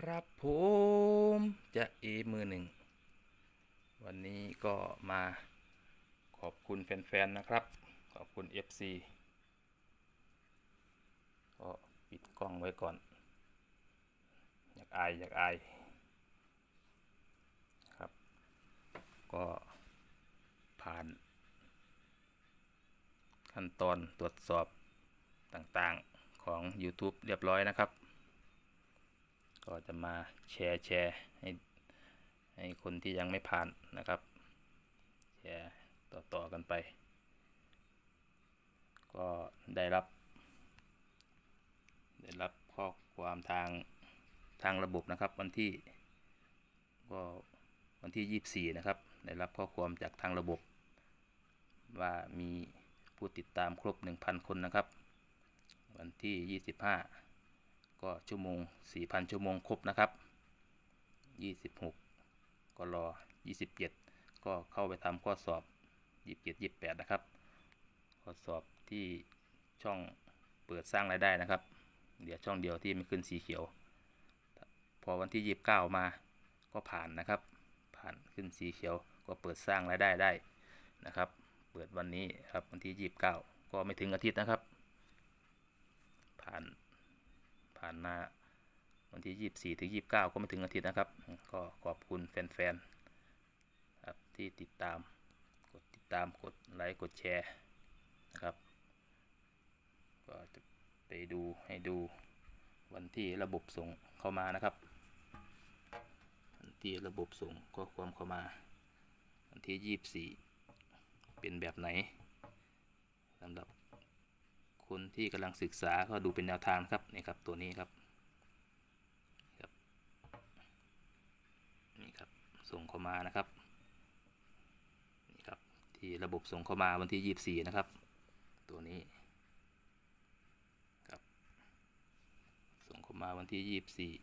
ครับผมจะเอมือหนึ่ง วันนี้ก็มาขอบคุณแฟน ๆ นะครับ ขอบคุณ FC ก็ปิดกล้องไว้ก่อน อยากอาย อยากอาย ครับ ก็ผ่าน ขั้นตอนตรวจสอบต่างๆของ YouTube เรียบร้อยนะครับ ก็จะมาแชร์แชร์ให้ให้คนที่ยังไม่ผ่านนะครับ แชร์ต่อๆกันไป ก็ได้รับ ได้รับข้อความทางทางระบบนะครับ วันที่ก็วันที่ 24 นะครับ ได้รับข้อความจากทางระบบ ว่ามีผู้ติดตามครบ 1,000 คนนะครับ วันที่ 25 ก็ชั่วโมง 4,000 ชั่วโมงครบนะครับ 26 ก็รอ 27 ก็เข้าไปทำข้อสอบ 27 28 นะครับ ข้อสอบที่ช่องเปิดสร้างรายได้นะครับ เดี๋ยวช่องเดียวที่ไม่ขึ้นสีเขียว พอวันที่ 29 มาก็ผ่านนะครับ ผ่านขึ้นสีเขียวก็เปิดสร้างรายได้ได้นะครับ เปิดวันนี้ครับวันที่ 29 ก็ไม่ถึงอาทิตย์นะครับ ผ่าน ผ่านมาวันที่ 24ถึง29 ก็ม่ถึงอาทิตย์นะครับ ก็ขอบคุณแฟนๆครับที่ติดตาม กดติดตามกดไลค์กดแชร์นะครับ ก็จะไปดูให้ดูวันที่ระบบส่งเข้ามานะครับวันที่ระบบส่งข้อความเข้ามา วันที่ 24 เป็นแบบไหนสำหรับ คนที่กำลังศึกษาก็ดูเป็นแนวทางครับนี่ครับตัวนี้ครับครับนี่ครับส่งเข้ามานะครับนี่ครับที่ระบบส่งเข้ามาวันที่ 24 นะครับ ตัวนี้ครับส่งเข้ามาวันที่ 24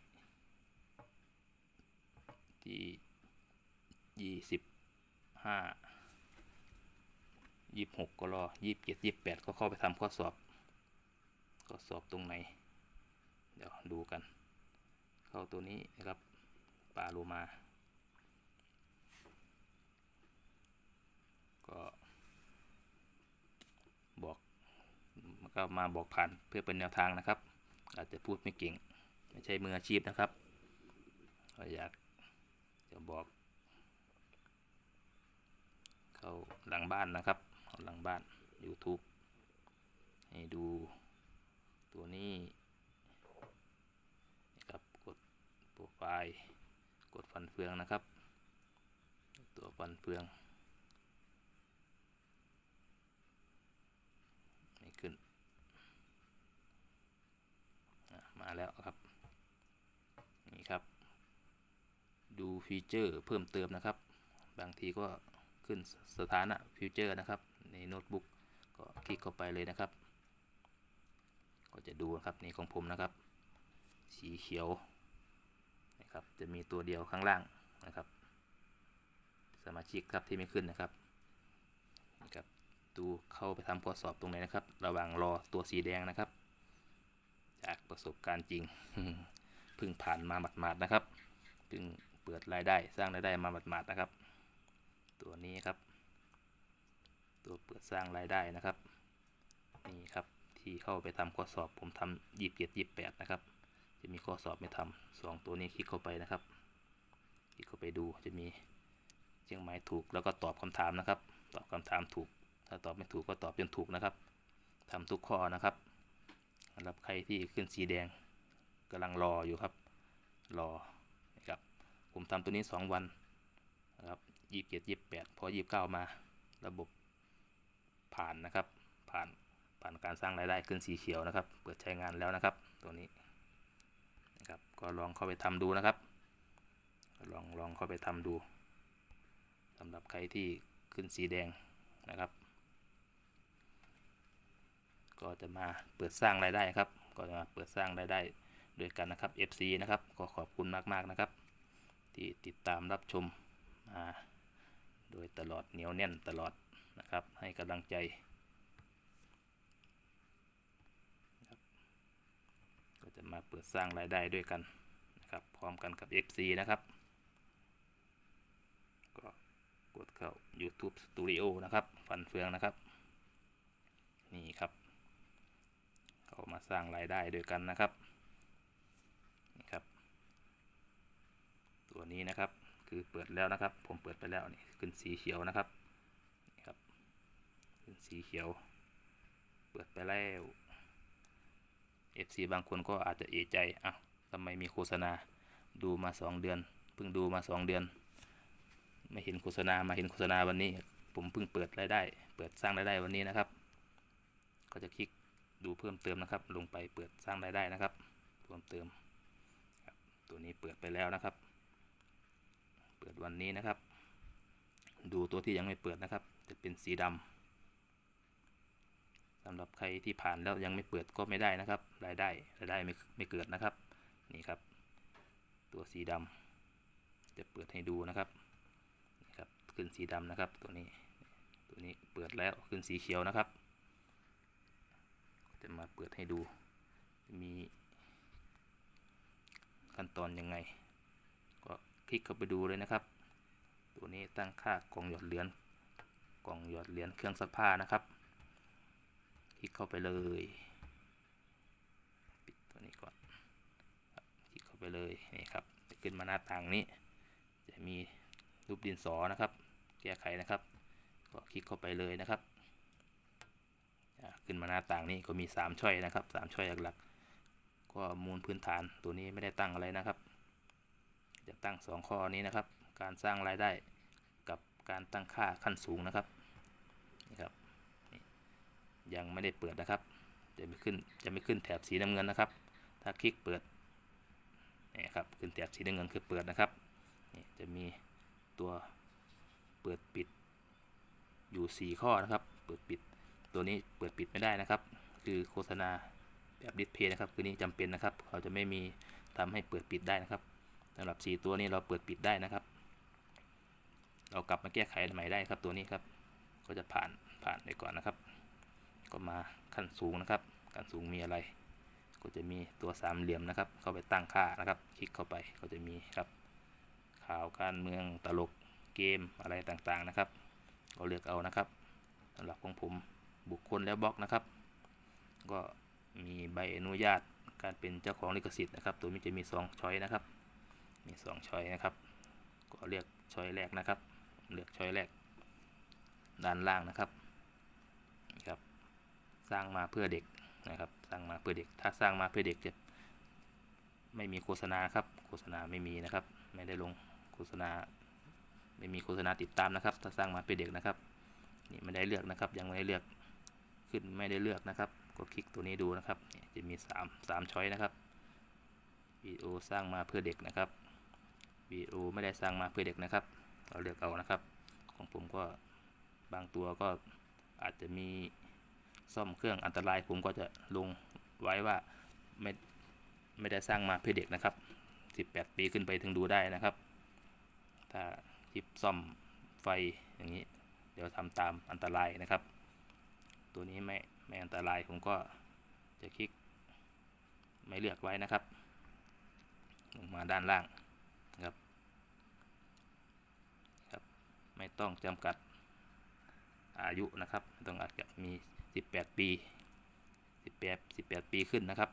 ที่ 25 26 ก็รอ 27 28 ก็เข้าไปทำข้อสอบ ข้อสอบตรงไหน เดี๋ยวดูกัน เข้าตัวนี้นะครับปลาโลมา ก็บอกมันก็มาบอกผ่านเพื่อเป็นแนวทางนะครับ อาจจะพูดไม่เก่ง ไม่ใช่มืออาชีพนะครับก็อยากจะบอก เข้าหลังบ้านนะครับหลังบ้าน YouTube ให้ดู ตัวนี้นะครับกดโปรไฟล์กดฟันเฟืองนะครับ ตัวฟันเฟืองไม่ขึ้นมาแล้วครับนี่ครับ ดูฟีเจอร์เพิ่มเติมนะครับ บางทีก็ขึ้นสถานะฟิวเจอร์นะครับในโน้ตบุ๊กก็คลิกเข้าไปเลยนะครับ ก็จะดูนะครับนี่ของผมนะครับ สีเขียวนะครับจะมีตัวเดียวข้างล่างนะครับ สมาชิกครับที่ไม่ขึ้นนะครับนะครับดูเข้าไปทำข้อสอบตรงไหนนะครับ ระหว่างรอตัวสีแดงนะครับ จากประสบการณ์จริงเพิ่งผ่านมาหมาดๆนะครับเพิ่งเปิดรายได้สร้างรายได้มาหมาดๆนะครับ ตัวนี้ครับ ตัวเปิดสร้างรายได้นะครับนี่ครับ ที่เข้าไปทำข้อสอบผมทำยี่สิบเจ็ดยี่สิบแปดนะครับ จะมีข้อสอบไม่ทำสองตัวนี้คลิกเข้าไปนะครับ คลิกเข้าไปดูจะมีเชียงใหม่ถูกแล้วก็ตอบคำถามนะครับ ตอบคำถามถูก ถ้าตอบไม่ถูกก็ตอบจนถูกนะครับทำทุกข้อนะครับสำหรับใครที่ขึ้นสีแดงกำลังรออยู่ครับ รอนะครับผมทำตัวนี้สองวันนะครับยี่สิบเจ็ดยี่สิบแปดพอยี่สิบเก้ามาระบบผ่านนะครับ ผ่าน ผ่านการสร้างรายได้ขึ้นสีเขียวนะครับ เปิดใช้งานแล้วนะครับ ตัวนี้นะครับ ก็ลองเข้าไปทำดูนะครับ ลองลองเข้าไปทำดูสำหรับใครที่ขึ้นสีแดงนะครับ ก็จะมาเปิดสร้างรายได้ครับ ก็จะมาเปิดสร้างรายได้ด้วยกันนะครับ FC นะครับ ก็ขอบคุณมากๆนะครับ ที่ติดตามรับชมมาโดยตลอดเหนียวแน่นตลอดนะครับ ให้กำลังใจนะครับก็ จะมาเปิดสร้างรายได้ด้วยกันนะครับพร้อมกันกับ FC นะครับ ก็กดเข้า YouTube Studio นะครับ ฟันเฟืองนะครับ นี่ครับ เขามาสร้างรายได้ด้วยกันนะครับนี่ครับ ตัวนี้นะครับคือเปิดแล้วนะครับ ผมเปิดไปแล้วนี่ขึ้นสีเขียวนะครับนี่ครับ ขึ้นสีเขียว เปิดไปแล้ว FC บางคนก็อาจจะเอะใจอ้าวทำไมมีโฆษณาดูมาสองเดือนเพิ่งดูมาสองเดือน ไม่เห็นโฆษณามาเห็นโฆษณาวันนี้ ผมเพิ่งเปิดรายได้ เปิดสร้างรายได้วันนี้นะครับ ก็จะคลิกดูเพิ่มเติมนะครับ ลงไปเปิดสร้างรายได้นะครับเพิ่มเติมตัวนี้เปิดไปแล้วนะครับ เปิดวันนี้นะครับ ดูตัวที่ยังไม่เปิดนะครับ จะเป็นสีดำ สำหรับใครที่ผ่านแล้วยังไม่เปิดก็ไม่ได้นะครับ รายได้รายได้ไม่ไม่เกิดนะครับนี่ครับ ตัวสีดำจะเปิดให้ดูนะครับนี่ครับขึ้นสีดำนะครับ ตัวนี้ตัวนี้เปิดแล้วขึ้นสีเขียวนะครับ จะมาเปิดให้ดู มีขั้นตอนยังไง ก็คลิกเข้าไปดูเลยนะครับ ตัวนี้ตั้งค่ากล่องหยอดเหรียญกล่องหยอดเหรียญเครื่องซักผ้านะครับ ลิกเข้าไปเลยปิดตัวนี้ก่อนคลิกเข้าไปเลยนี่ครับจะขึ้นมาหน้าต่างนี้ จะมีรูปดินสอนะครับ แก้ไขนะครับ ก็คลิกเข้าไปเลยนะครับอ่าขึ้นมาหน้าต่างนี้ก็มี 3 ช่อยนะครับ 3 ช่อยหลักๆก็มูลพื้นฐานตัวนี้ไม่ได้ตั้งอะไรนะครับ จะตั้ง 2 ข้อนี้นะครับ การสร้างรายได้กับการตั้งค่าขั้นสูงนะครับ ยังไม่ได้เปิดนะครับ จะไม่ขึ้นจะไม่ขึ้นแถบสีน้ำเงินนะครับ ถ้าคลิกเปิดนี่ครับขึ้นแถบสีน้ำเงินคือเปิดนะครับนี่จะมีตัวเปิดปิดอยู่ 4 ข้อนะครับ เปิดปิดตัวนี้เปิดปิดไม่ได้นะครับ คือโฆษณาแบบดิสเพย์นะครับ คือนี้จำเป็นนะครับ เขาจะไม่มีทำให้เปิดปิดได้นะครับสำหรับ 4 ตัวนี้เราเปิดปิดได้นะครับ เรากลับมาแก้ไขใหม่ได้ครับตัวนี้ครับ ก็จะผ่านผ่านไปก่อนนะครับ ก็มาขั้นสูงนะครับขั้นสูงมีอะไร ก็จะมีตัวสามเหลี่ยมนะครับ เข้าไปตั้งค่านะครับ คลิกเข้าไปก็จะมีครับ ข่าวการเมืองตลกเกมอะไรต่างๆนะครับ ก็เลือกเอานะครับสำหรับของผมบุคคลและบล็อกนะครับ ก็มีใบอนุญาตการเป็นเจ้าของลิขสิทธิ์นะครับ ตัวนี้จะมี2ช้อยนะครับ มี2ช้อยนะครับก็เลือกช้อยแรกนะครับ เลือกช้อยแรกด้านล่างนะครับนี่ครับ สร้างมาเพื่อเด็กนะครับ สร้างมาเพื่อเด็ก ถ้าสร้างมาเพื่อเด็กจะไม่มีโฆษณาครับ โฆษณาไม่มีนะครับ ไม่ได้ลงโฆษณา ไม่มีโฆษณาติดตามนะครับ ถ้าสร้างมาเพื่อเด็กนะครับ นี่ไม่ได้เลือกนะครับ ยังไม่ได้เลือกขึ้นไม่ได้เลือกนะครับ ก็คลิกตัวนี้ดูนะครับนี่จะมี 3 3ช้อยนะครับวีโอสร้างมาเพื่อเด็กนะครับวีโอไม่ได้สร้างมาเพื่อเด็กนะครับเราเลือกเอานะครับ ของผมก็บางตัวก็อาจจะมี ซ่อมเครื่องอันตรายผมก็จะลงไว้ว่าไม่ไม่ได้สร้างมาเพื่อเด็กนะครับ 18 ปีขึ้นไปถึงดูได้นะครับ ถ้าคลิปซ่อมไฟอย่างนี้ เดี๋ยวทำตามอันตรายนะครับ ตัวนี้ไม่ไม่อันตรายผมก็จะคลิกไม่เลือกไว้นะครับ ลงมาด้านล่างนะครับครับ ไม่ต้องจำกัดอายุนะครับ ต้องอาจจะมี 18 ปี 18 18 ปีขึ้นนะครับ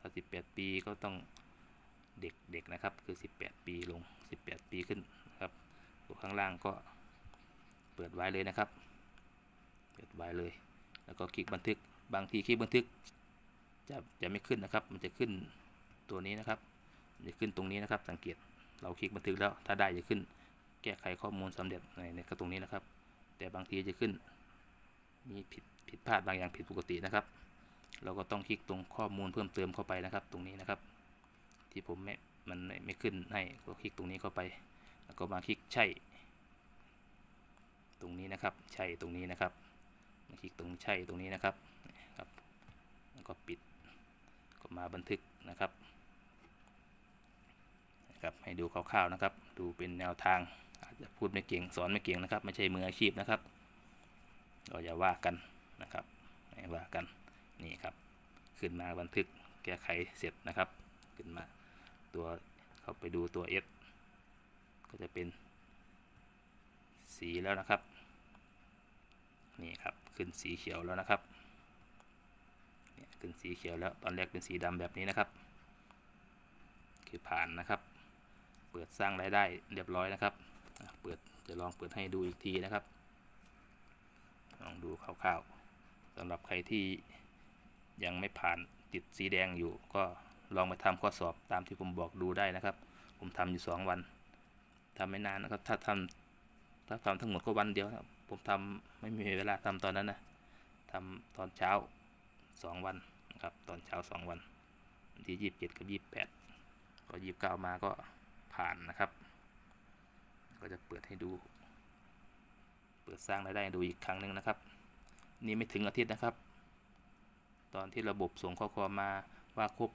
ถ้า 18 ปีก็ต้องเด็กเด็กนะครับ คือ 18 ปีลง 18 ปีขึ้นนะครับตัวข้างล่างก็เปิดไว้เลยนะครับ เปิดไว้เลย แล้วก็คลิกบันทึก บางทีคลิกบันทึกจะจะไม่ขึ้นนะครับ มันจะขึ้นตัวนี้นะครับ จะขึ้นตรงนี้นะครับ สังเกต เราคลิกบันทึกแล้ว ถ้าได้จะขึ้น แก้ไขข้อมูลสำเร็จในในตรงนี้นะครับ แต่บางทีจะขึ้น มีผิด ผิดพลาดบางอย่างผิดปกตินะครับ เราก็ต้องคลิกตรงข้อมูลเพิ่มเติมเข้าไปนะครับ ตรงนี้นะครับ ที่ผมไม่มันไม่ขึ้นให้ก็คลิกตรงนี้เข้าไป แล้วก็มาคลิกใช่ ตรงนี้นะครับใช่ตรงนี้นะครับมาคลิกตรงใช่ตรงนี้นะครับครับแล้วก็ปิดก็มาบันทึกนะครับนะครับให้ดูคร่าวๆนะครับ ดูเป็นแนวทางอาจจะพูดไม่เก่งสอนไม่เก่งนะครับ ไม่ใช่มืออาชีพนะครับก็อย่าว่ากัน นะครับไม่ว่ากันนี่ครับ ขึ้นมาบันทึกแก้ไขเสร็จนะครับ ขึ้นมาตัวเข้าไปดูตัว S ก็จะเป็นสีแล้วนะครับ นี่ครับขึ้นสีเขียวแล้วนะครับเนี่ยขึ้นสีเขียวแล้วตอนแรกเป็นสีดำแบบนี้นะครับ คือผ่านนะครับ เปิดสร้างรายได้เรียบร้อยนะครับ เปิดจะลองเปิดให้ดูอีกทีนะครับ ลองดูคร่าวๆ สำหรับใครที่ยังไม่ผ่านติดสีแดงอยู่ ก็ลองไปทำข้อสอบตามที่ผมบอกดูได้นะครับ ผมทำอยู่สองวันทำไม่นานนะครับ ถ้าทำถ้าทำทั้งหมดก็วันเดียวนะครับผมทำไม่มีเวลาทำตอนนั้นนะทำตอนเช้าสองวันนะครับ ตอนเช้าสองวันวันที่ยี่สิบเจ็ดกับยี่สิบแปดก็ยี่สิบเก้ามาก็ผ่านนะครับ ก็จะเปิดให้ดู เปิดสร้างรายได้ดูอีกครั้งหนึ่งนะครับ นี่ไม่ถึงอาทิตย์นะครับ ตอนที่ระบบส่งข้อความมาว่าครบ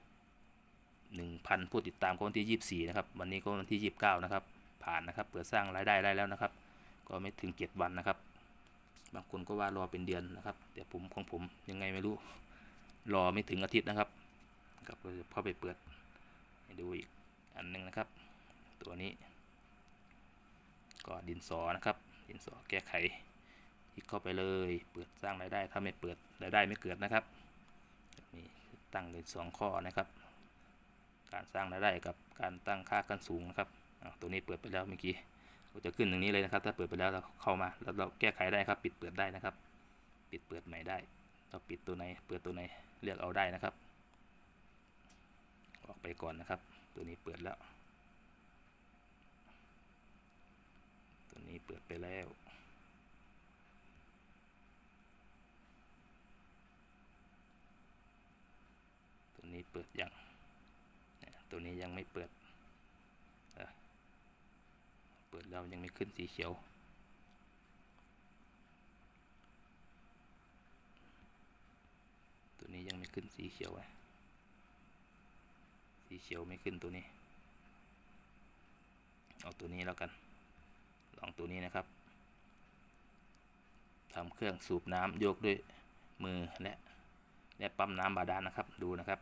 1,000 ผู้ติดตามก็วันที่ 24 นะครับ วันนี้ก็วันที่ 29 นะครับ ผ่านนะครับ เปิดสร้างรายได้ได้แล้วนะครับ ก็ไม่ถึง 7 วันนะครับ บางคนก็ว่ารอเป็นเดือนนะครับ แต่ผมของผมยังไงไม่รู้ รอไม่ถึงอาทิตย์นะครับครับก็จะเข้าไปเปิดให้ดูอีกอันหนึงนะครับ ตัวนี้ ก็ดินสอนะครับ ดินสอแก้ไข คลิกเข้าไปเลย เปิดสร้างรายได้ถ้าไม่เปิดรายได้ไม่เกิดนะครับนี่ตั้งเลยสองข้อนะครับ การสร้างรายได้กับการตั้งค่าขั้นสูงนะครับตัวนี้เปิดไปแล้วเมื่อกี้ก็จะขึ้นตรงนี้เลยนะครับ ถ้าเปิดไปแล้วเราเข้ามาแล้วเราแก้ไขได้ครับ ปิดเปิดได้นะครับ ปิดเปิดใหม่ได้เราปิดตัวไหนเปิดตัวไหนเลือกเอาได้นะครับ ออกไปก่อนนะครับ ตัวนี้เปิดแล้ว ตัวนี้เปิดไปแล้ว ตัว นี้เปิดยังตัวนี้ยังไม่เปิดเอ่อเปิดแล้วยังไม่ขึ้นสีเขียว ตัวนี้ยังไม่ขึ้นสีเขียวอะสีเขียวไม่ขึ้นตัวนี้ เอาตัวนี้แล้วกัน ลองตัวนี้นะครับทำเครื่องสูบน้ำโยกด้วยมือและและปั๊มน้ำบาดาลนะครับดูนะครับ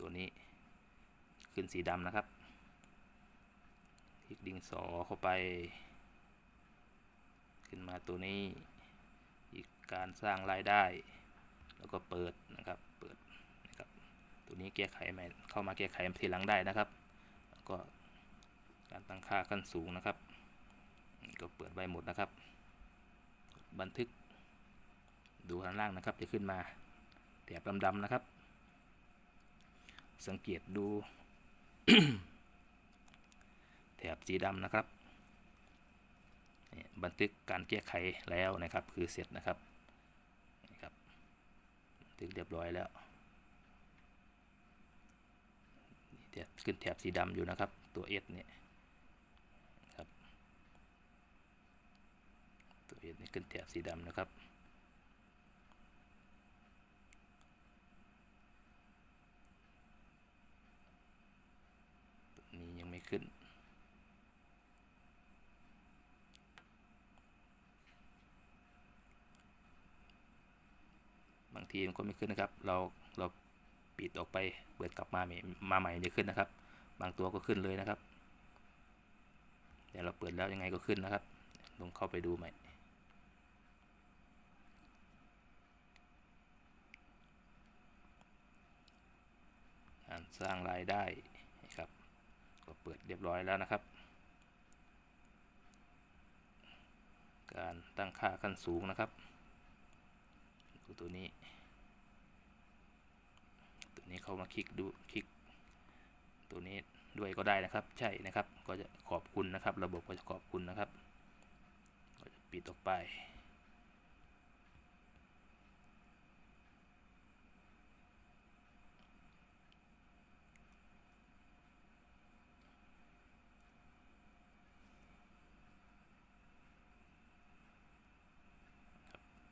ตัวนี้ขึ้นสีดำนะครับ คลิกดิงสอเข้าไป ขึ้นมาตัวนี้ อีกการสร้างรายได้ แล้วก็เปิดนะครับ เปิดนะครับ ตัวนี้แก้ไขใหม่เข้ามาแก้ไขทีหลังได้นะครับ แล้วก็การตั้งค่าขั้นสูงนะครับ ก็เปิดไว้หมดนะครับ บันทึก ดูข้างล่างนะครับจะขึ้นมาแถบดำๆนะครับ สังเกตดูแถบสีดำนะครับบันทึกการแก้ไขแล้วนะครับ คือเสร็จนะครับครับบันทึกเรียบร้อยแล้วแถบขึ้นแถบสีดำอยู่นะครับ ตัว S เนี่ยครับตัว S นี่ขึ้นแถบสีดำนะครับ ตัวนี้ยังไม่ ขึ้น บางทีมันก็ไม่ขึ้นนะครับ เราเราปิดออกไปเปิดกลับมาใหม่มาใหม่จะขึ้นนะครับ บางตัวก็ขึ้นเลยนะครับเดี๋ยวเราเปิดแล้วยังไงก็ขึ้นนะครับ ลงเข้าไปดูใหม่การสร้างรายได้ ปิดเรียบร้อยแล้วนะครับ การตั้งค่าขั้นสูงนะครับดูตัวนี้ ตัวนี้เข้ามาคลิกดูคลิก ตัวนี้ด้วยก็ได้นะครับ ใช่นะครับ ก็จะขอบคุณนะครับ ระบบก็จะขอบคุณนะครับ ก็จะปิดออกไป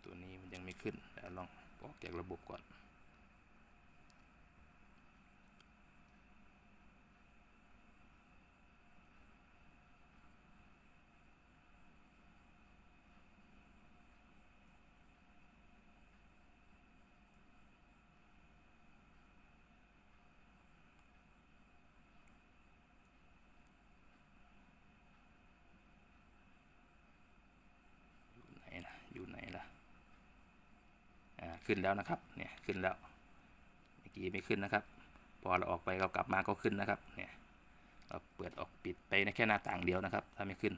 ตัวนี้มันยังไม่ขึ้นเดี๋ยวล องออกจากระบบก่อน ขึ้นแล้วนะครับเนี่ยขึ้นแล้วเมื่อกี้ไม่ขึ้นนะครับ พอเราออกไปเรากลับมาก็ขึ้นนะครับเนี่ยเราเปิดออกปิดไปในแค่หน้าต่างเดียวนะครับ ถ้าไม่ขึ้น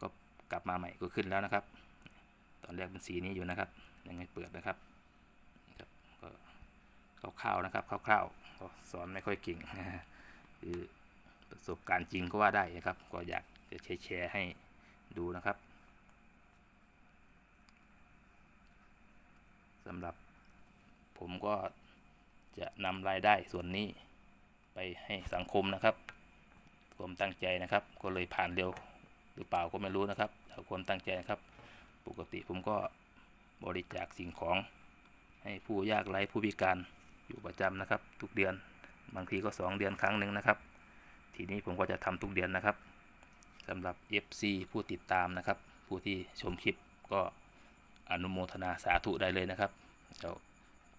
ก็กลับมาใหม่ก็ขึ้นแล้วนะครับ ตอนแรกเป็นสีนี้อยู่นะครับ ยังไม่เปิดนะครับครับก็คร่าวๆนะครับคร่าวๆก็สอนไม่ค่อยเก่งคือประสบการณ์จริงก็ว่าได้นะครับ ก็อยากจะแชร์ให้ดูนะครับสำหรับ ผมก็จะนำรายได้ส่วนนี้ไปให้สังคมนะครับความตั้งใจนะครับ ก็เลยผ่านเร็วหรือเปล่าก็ไม่รู้นะครับแต่ความตั้งใจนะครับ ปกติผมก็บริจาคสิ่งของให้ผู้ยากไร้ผู้พิการอยู่ประจำนะครับ ทุกเดือนบางทีก็ 2 เดือนครั้งหนึ่งนะครับ ทีนี้ผมก็จะทำทุกเดือนนะครับสำหรับ FC ผู้ติดตามนะครับ ผู้ที่ชมคลิปก็อนุโมทนาสาธุได้เลยนะครับเดี๋ยว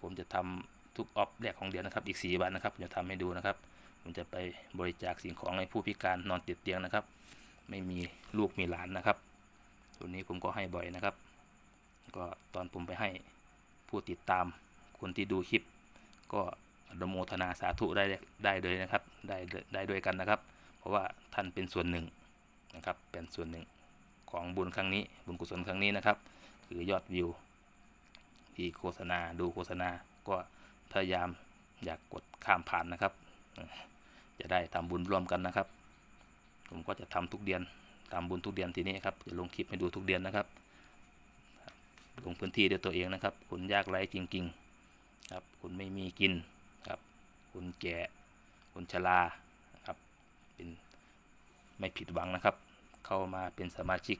ผมจะทำทุกออฟแรกของเดือนนะครับ อีก 4 วันนะครับผมจะทำให้ดูนะครับ ผมจะไปบริจาคสิ่งของให้ผู้พิการนอนติดเตียงนะครับ ไม่มีลูกมีหลานนะครับตัวนี้ผมก็ให้บ่อยนะครับ ก็ตอนผมไปให้ผู้ติดตามคนที่ดูคลิป ก็อนุโมทนาสาธุได้ได้เลยนะครับ ได้ได้ด้วยกันนะครับ เพราะว่าท่านเป็นส่วนหนึ่งนะครับ เป็นส่วนหนึ่งของบุญครั้งนี้ บุญกุศลครั้งนี้นะครับ คือยอดวิว ทีโฆษณาดูโฆษณาก็พยายามอยากกดข้ามผ่านนะครับ จะได้ทำบุญร่วมกันนะครับ ผมก็จะทำทุกเดือนทำบุญทุกเดือนทีนี้ครับจะลงคลิปให้ดูทุกเดือนนะครับ ลงพื้นที่ด้วยตัวเองนะครับ คุณยากไร้จริงๆครับ คุณไม่มีกินครับ คุณแก่คุณชราครับเป็นไม่ผิดหวังนะครับ เข้ามาเป็นสมาชิก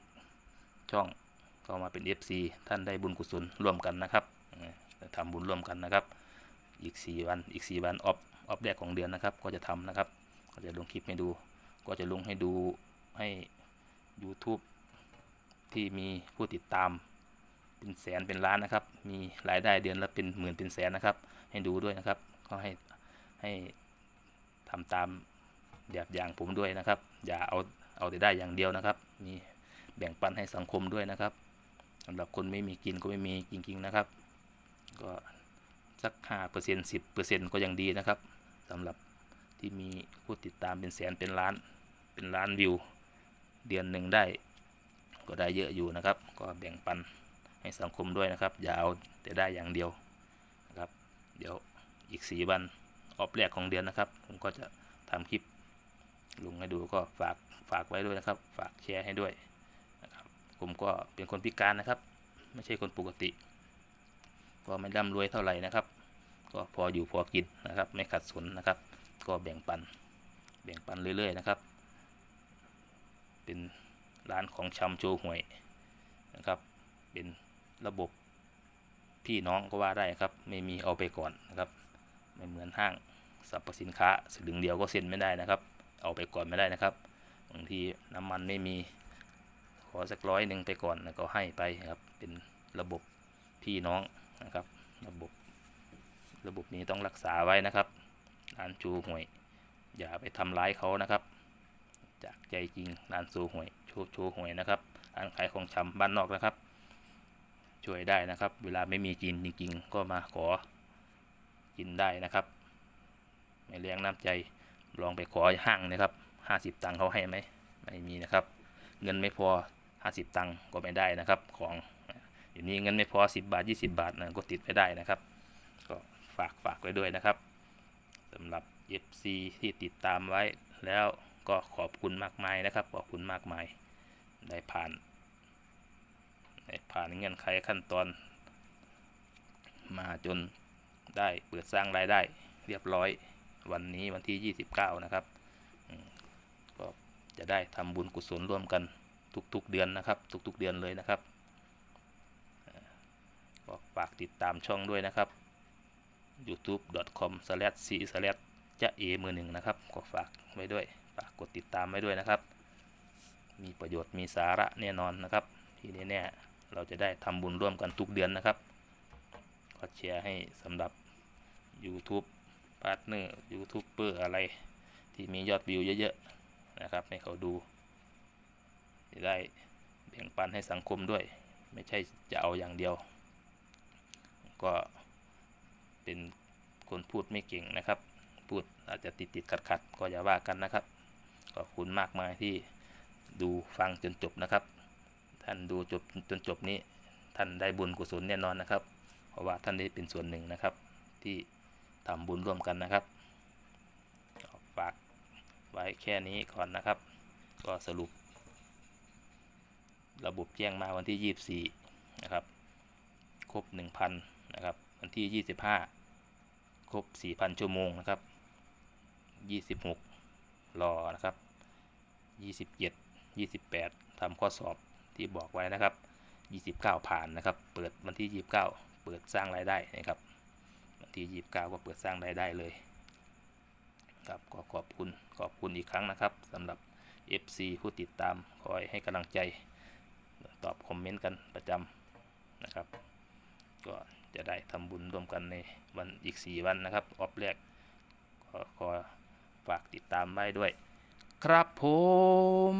ช่องเข้ามาเป็น FC ท่านได้บุญกุศลร่วมกันนะครับ ทำบุญร่วมกันนะครับ อีก 4 วัน อีก 4 วันออฟออฟแรกของเดือนนะครับ ก็จะทำนะครับ ก็จะลงคลิปให้ดู ก็จะลงให้ดูให้ YouTube ที่มีผู้ติดตามเป็นแสนเป็นล้านนะครับ มีรายได้เดือนละเป็นหมื่นเป็นแสนนะครับ ให้ดูด้วยนะครับ ก็ให้ให้ทำตามแบบอย่างผมด้วยนะครับ อย่าเอาเอาแต่ได้อย่างเดียวนะครับ มีแบ่งปันให้สังคมด้วยนะครับสำหรับคนไม่มีกินก็ไม่มีจริง ๆ นะครับ ก็สักห้าเปอร์เซ็นต์สิบเปอร์เซ็นต์ก็ยังดีนะครับสำหรับที่มีผู้ติดตามเป็นแสนเป็นล้านเป็นล้านวิว เดือนหนึ่งได้ ก็ได้เยอะอยู่นะครับ ก็แบ่งปันให้สังคมด้วยนะครับ อย่าเอาแต่ได้อย่างเดียวนะครับ เดี๋ยวอีกสีวันออฟแรกของเดือนนะครับ ผมก็จะทำคลิปลงให้ดูก็ฝากฝากไว้ด้วยนะครับ ฝากแชร์ให้ด้วยนะครับผมก็เป็นคนพิการนะครับ ไม่ใช่คนปกติ ก็ไม่ร่ำรวยเท่าไหร่นะครับ ก็พออยู่พอกินนะครับ ไม่ขัดสนนะครับ ก็แบ่งปัน แบ่งปันเรื่อยๆนะครับ เป็นร้านของชำโชว์หวยนะครับ เป็นระบบพี่น้องก็ว่าได้ครับ ไม่มีเอาไปก่อนนะครับไม่เหมือนห้างสรรพสินค้าสลึงเดียวก็เซ็นไม่ได้นะครับ เอาไปก่อนไม่ได้นะครับบางทีน้ำมันไม่มีขอสักร้อยหนึ่งไปก่อนแล้วก็ให้ไปครับเป็นระบบพี่น้อง นะครับ ระบบ ระบบนี้ต้องรักษาไว้นะครับร้านจูหวย อย่าไปทำร้ายเขานะครับ จากใจจริงร้านซูหวยโชว์โชว์หวยนะครับร้านขายของชำบ้านนอกนะครับ ช่วยได้นะครับ เวลาไม่มีกินจริงๆ ก็มาขอกินได้นะครับไม่เลี้ยงน้ำใจลองไปขอห้างนะครับห้าสิบตังค์เขาให้ไหมไม่มีนะครับ เงินไม่พอห้าสิบตังค์ก็ไม่ได้นะครับของ อยู่นี้เงินไม่พอสิบบาทยี่สิบาทนะก็ติดไม่ได้นะครับ ก็ฝากฝากไว้ด้วยนะครับสำหรับ FC ที่ติดตามไว้แล้วก็ขอบคุณมากมายนะครับ ขอบคุณมากมายได้ผ่านได้ผ่านเงื่อนไขขั้นตอน มาจนได้เปิดสร้างรายได้เรียบร้อยวันนี้วันที่ 29 นะครับก็จะได้ทำบุญกุศลร่วมกันทุกๆเดือนนะครับ ทุกๆเดือนเลยนะครับ ฝากติดตามช่องด้วยนะครับ youtube.com/c/ จะเอมือหนึ่งนะครับก็ฝากไว้ด้วย ฝากกดติดตามไว้ด้วยนะครับ มีประโยชน์มีสาระแน่นอนนะครับ ที่แน่ๆเราจะได้ทำบุญร่วมกันทุกเดือนนะครับก็แชร์ให้สำหรับ YouTube พาร์ทเนอร์ยูทูบเบอร์อะไรที่มียอดวิวเยอะๆนะครับให้เขาดูจะได้แบ่งปันให้สังคมด้วย ไม่ใช่จะเอาอย่างเดียว ก็เป็นคนพูดไม่เก่งนะครับ พูดอาจจะติดติดขัดขัดก็อย่าว่ากันนะครับ ขอบคุณมากมายที่ดูฟังจนจบนะครับ ท่านดูจบจนจบนี้ ท่านได้บุญกุศลแน่นอนนะครับ เพราะว่าท่านได้เป็นส่วนหนึ่งนะครับ ที่ทำบุญร่วมกันนะครับฝากไว้แค่นี้ก่อนนะครับ ก็สรุป ระบบแจ้งมาวันที่ 24 นะครับ ครบ 1,000นะครับ วันที่ 25 ครบ 4,000 ชั่วโมงนะครับ 26 รอนะครับ 27 28ทำข้อสอบที่บอกไว้นะครับ 29 ผ่านนะครับ เปิดวันที่ 29 เปิดสร้างรายได้นะครับวันที่ 29 ก็เปิดสร้างรายได้เลยครับก็ขอบคุณขอบคุณอีกครั้งนะครับสำหรับ FC ผู้ติดตามคอยให้กำลังใจ ตอบคอมเมนต์กันประจำนะครับก็ จะได้ทำบุญร่วมกันในวันอีก 4 วันนะครับออฟแรกก็ขอฝากติดตามไว้ด้วย ครับผม